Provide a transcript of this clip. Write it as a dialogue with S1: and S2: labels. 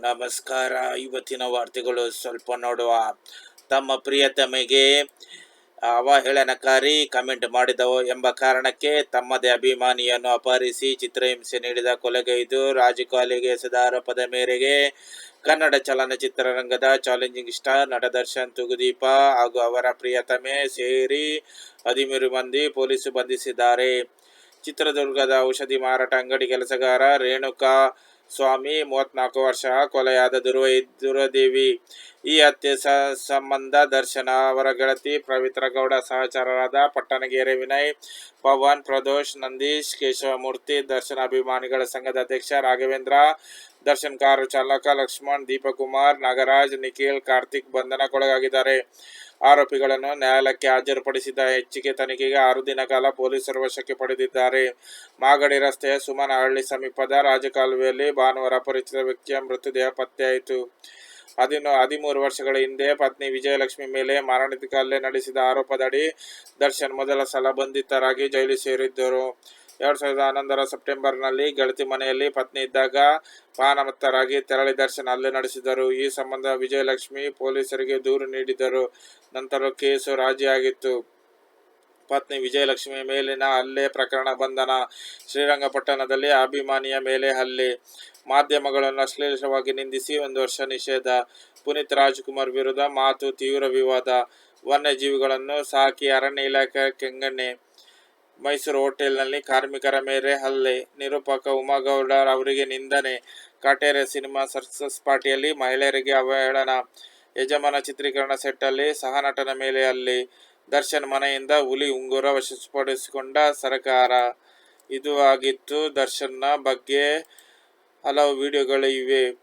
S1: ನಮಸ್ಕಾರ. ಇವತ್ತಿನ ವಾರ್ತೆಗಳು ಸ್ವಲ್ಪ ನೋಡುವ. ತಮ್ಮ ಪ್ರಿಯತಮೆಗೆ ಅವಹೇಳನಕಾರಿ ಕಮೆಂಟ್ ಮಾಡಿದವು. ಎಂಬ ಕಾರಣಕ್ಕೆ ತಮ್ಮದೇ ಅಭಿಮಾನಿಯನ್ನು ಅಪಹರಿಸಿ ಚಿತ್ರಹಿಂಸೆ ನೀಡಿದ ಕೊಲೆಗೈದು ರಾಜಕಾಲಿಗೆ ಎಸೆದ ಆರೋಪದ ಮೇರೆಗೆ ಕನ್ನಡ ಚಲನಚಿತ್ರರಂಗದ ಚಾಲೆಂಜಿಂಗ್ ಸ್ಟಾರ್ ನಟ ದರ್ಶನ್ ತುಗುದೀಪ ಹಾಗೂ ಅವರ ಪ್ರಿಯತಮೆ ಸೇರಿ ಹದಿಮೂರು ಮಂದಿ ಪೊಲೀಸರು ಬಂಧಿಸಿದ್ದಾರೆ. ಚಿತ್ರದುರ್ಗದ ಔಷಧಿ ಮಾರಾಟ ಅಂಗಡಿ ಕೆಲಸಗಾರ ರೇಣುಕಾ ಸ್ವಾಮಿ, ಮೂವತ್ನಾಲ್ಕು ವರ್ಷ ಕೊಲೆಯಾದ ದುರ್ವ ದುರದೇವಿ ಈ ಹತ್ಯೆ ಸ, ಸಂಬಂಧ ದರ್ಶನ, ಅವರ ಗೆಳತಿ ಪವಿತ್ರ ಗೌಡ, ಸಹಚರರಾದ ಪಟ್ಟಣಗೆರೆ ವಿನಯ್, ಪವನ್, ಪ್ರದೋಷ್, ನಂದೀಶ್, ಕೇಶವಮೂರ್ತಿ, ದರ್ಶನ ಅಭಿಮಾನಿಗಳ ಸಂಘದ ಅಧ್ಯಕ್ಷ ರಾಘವೇಂದ್ರ ದರ್ಶನ್ ಕಾರು ಚಾಲಕ ಲಕ್ಷ್ಮಣ್, ದೀಪಕುಮಾರ್, ನಾಗರಾಜ್, ನಿಖಿಲ್, ಕಾರ್ತಿಕ್ ಬಂಧನಕ್ಕೊಳಗಾಗಿದ್ದಾರೆ. ಆರೋಪಿಗಳನ್ನು ನ್ಯಾಯಾಲಯಕ್ಕೆ ಹಾಜರುಪಡಿಸಿದ್ದ ಹೆಚ್ಚಿಗೆ ತನಿಖೆಗೆ ಆರು ದಿನ ಕಾಲ ಪೊಲೀಸರು ವಶಕ್ಕೆ ಪಡೆದಿದ್ದಾರೆ. ಮಾಗಡಿ ರಸ್ತೆಯ ಸುಮನಹಳ್ಳಿ ಸಮೀಪದ ರಾಜಕಾಲುವೆಯಲ್ಲಿ ಭಾನುವಾರ ಅಪರಿಚಿತ ವ್ಯಕ್ತಿಯ ಮೃತದೇಹ ಪತ್ತೆಯಾಯಿತು. ಹದಿನ, ಹದಿಮೂರು ವರ್ಷಗಳ ಹಿಂದೆ ಪತ್ನಿ ವಿಜಯಲಕ್ಷ್ಮಿ ಮೇಲೆ ಮಾರಣಾಂತಿಕ ಹಲ್ಲೆ ನಡೆಸಿದ ಆರೋಪದಡಿ ದರ್ಶನ್ ಮೊದಲ ಸಲ ಬಂಧಿತರಾಗಿ ಜೈಲು ಸೇರಿದ್ದರು. ಎರಡು ಸಾವಿರದ ಹನ್ನೊಂದರ ಸೆಪ್ಟೆಂಬರ್ನಲ್ಲಿ ಗೆಳತಿ ಮನೆಯಲ್ಲಿ ಪತ್ನಿ ಇದ್ದಾಗ ಪಾನಮತ್ತರಾಗಿ ತೆರಳಿ ದರ್ಶನ ಹಲ್ಲೆ ನಡೆಸಿದರು. ಈ ಸಂಬಂಧ ವಿಜಯಲಕ್ಷ್ಮಿ ಪೊಲೀಸರಿಗೆ ದೂರು ನೀಡಿದರು ನಂತರ ಕೇಸು ರಾಜಿಯಾಗಿತ್ತು. ಪತ್ನಿ ವಿಜಯಲಕ್ಷ್ಮಿ ಮೇಲಿನ ಹಲ್ಲೆ ಪ್ರಕರಣ ಬಂಧನ. ಶ್ರೀರಂಗಪಟ್ಟಣದಲ್ಲಿ ಅಭಿಮಾನಿಯ ಮೇಲೆ ಹಲ್ಲೆ. ಮಾಧ್ಯಮಗಳನ್ನು ಅಶ್ಲೀಲವಾಗಿ ನಿಂದಿಸಿ ಒಂದು ವರ್ಷ ನಿಷೇಧ. ಪುನೀತ್ ರಾಜ್ಕುಮಾರ್ ವಿರುದ್ಧ ಮಾತು ತೀವ್ರ ವಿವಾದ. ವನ್ಯಜೀವಿಗಳನ್ನು ಸಾಕಿ ಅರಣ್ಯ ಇಲಾಖೆ ಕೆಂಗಣ್ಣೆ. ಮೈಸೂರು ಹೋಟೆಲ್ನಲ್ಲಿ ಕಾರ್ಮಿಕರ ಮೇಲೆ ಹಲ್ಲೆ. ನಿರೂಪಕ ಉಮಾಗೌಡ ಅವರಿಗೆ ನಿಂದನೆ. ಕಾಟೇರೆ ಸಿನಿಮಾ ಸಕ್ಸಸ್ ಪಾರ್ಟಿಯಲ್ಲಿ ಮಹಿಳೆಯರಿಗೆ ಅವಹೇಳನ. ಯಜಮಾನ ಚಿತ್ರೀಕರಣ ಸೆಟ್ಟಲ್ಲಿ ಸಹನಟನ ಮೇಲೆ ಅಲ್ಲಿ ದರ್ಶನ್ ಮನೆಯಿಂದ ಹುಲಿ ಉಂಗುರ ವಶಪಡಿಸಿಕೊಂಡ ಸರ್ಕಾರ. ಇದು ಆಗಿತ್ತು ದರ್ಶನ್ನ ಬಗ್ಗೆ ಹಲವು ವಿಡಿಯೋಗಳು ಇವೆ